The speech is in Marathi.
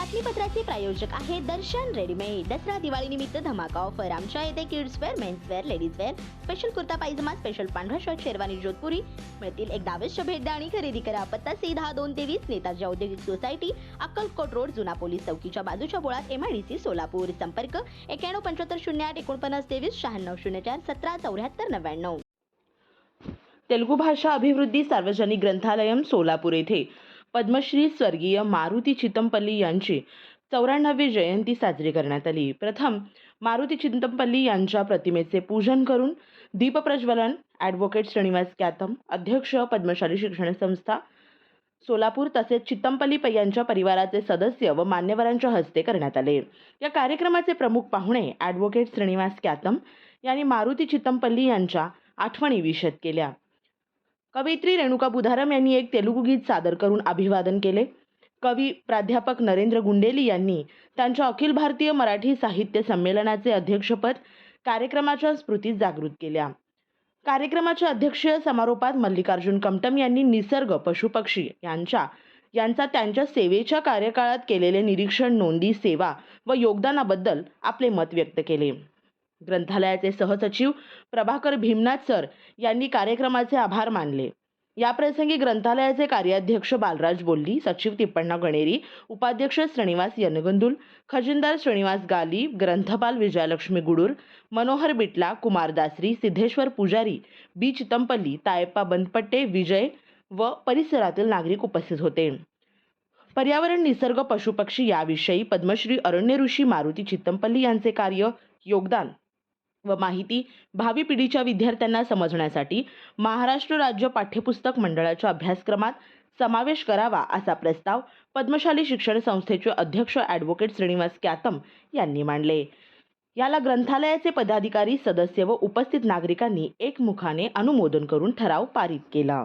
बातमीपत्राचे प्रायोजक आहे दर्शन रेडीमेड दसरा दिवाळी निमित्त धमाका ऑफर आमच्या येथे kids wear men's wear ladies wear special kurta pyjama special पांढरा शर्ट शेरवानी जोधपुरी. मिळतील एक दावेश्य भेट द्या आणि खरेदी करा. पत्ता सी दहा दोन तेवीस नेताजी औद्योगिक सोसायटी अक्कलकोट रोड जुना पोलीस चौकीच्या बाजूच्या बोळात एमआयडीसी सोलापूर. संपर्क एक्याण्णव पंच्याहत्तर शून्य आठ एकोणपन्नास तेवीस शहाण्णव शून्य चार सतरा चौऱ्याहत्तर नव्याण्णव. तेलुगू भाषा अभिवृद्धी सार्वजनिक ग्रंथालयम सोलापूर येथे. पद्मश्री स्वर्गीय मारुती चितमपल्ली यांची चौऱ्याण्णवी जयंती साजरी करण्यात आली. प्रथम मारुती चितमपल्ली यांच्या प्रतिमेचे पूजन करून दीपप्रज्वलन ॲडव्होकेट श्रीनिवास कॅतम अध्यक्ष पद्मशाली शिक्षण संस्था सोलापूर तसेच चित्तमपल्ली पै यांच्या परिवाराचे सदस्य व मान्यवरांच्या हस्ते करण्यात आले. या कार्यक्रमाचे प्रमुख पाहुणे ॲडव्होकेट श्रीनिवास कॅतम यांनी मारुती चित्तमपल्ली यांच्या आठवणी विशद केल्या. कवयित्री रेणुका बुधारम यांनी एक तेलुगू गीत सादर करून अभिवादन केले. कवी प्राध्यापक नरेंद्र गुंडेली यांनी त्यांच्या अखिल भारतीय मराठी साहित्य संमेलनाचे अध्यक्षपद कार्यक्रमाच्या स्मृतीत जागृत केल्या. कार्यक्रमाच्या अध्यक्षीय समारोपात मल्लिकार्जुन कमटम यांनी निसर्ग पशुपक्षी यांच्या यांचा त्यांच्या सेवेच्या कार्यकाळात केलेले निरीक्षण नोंदी सेवा व योगदानाबद्दल आपले मत व्यक्त केले. ग्रंथालयाचे सहसचिव प्रभाकर भीमनाथ सर यांनी कार्यक्रमाचे आभार मानले. याप्रसंगी ग्रंथालयाचे कार्याध्यक्ष बालराज बोल्ली सचिव तिप्पण्णा गणेरी उपाध्यक्ष श्रीनिवास यनगंदुल खजिनदार श्रीनिवास गाली ग्रंथपाल विजयालक्ष्मी गुडूर मनोहर बिटला कुमार दासरी सिद्धेश्वर पुजारी बी. चितमपल्ली तायप्पा बंदपट्टे विजय व परिसरातील नागरिक उपस्थित होते. पर्यावरण निसर्ग पशुपक्षी याविषयी पद्मश्री अरण्य ऋषी मारुती चित्तमपल्ली यांचे कार्य योगदान व माहिती भावी पिढीच्या विद्यार्थ्यांना समजण्यासाठी महाराष्ट्र राज्य पाठ्यपुस्तक मंडळाच्या अभ्यासक्रमात समावेश करावा असा प्रस्ताव पद्मशाली शिक्षण संस्थेचे अध्यक्ष ॲडव्होकेट श्रीनिवास क्यातम यांनी मांडले. याला ग्रंथालयाचे पदाधिकारी सदस्य व उपस्थित नागरिकांनी एकमुखाने अनुमोदन करून ठराव पारित केला.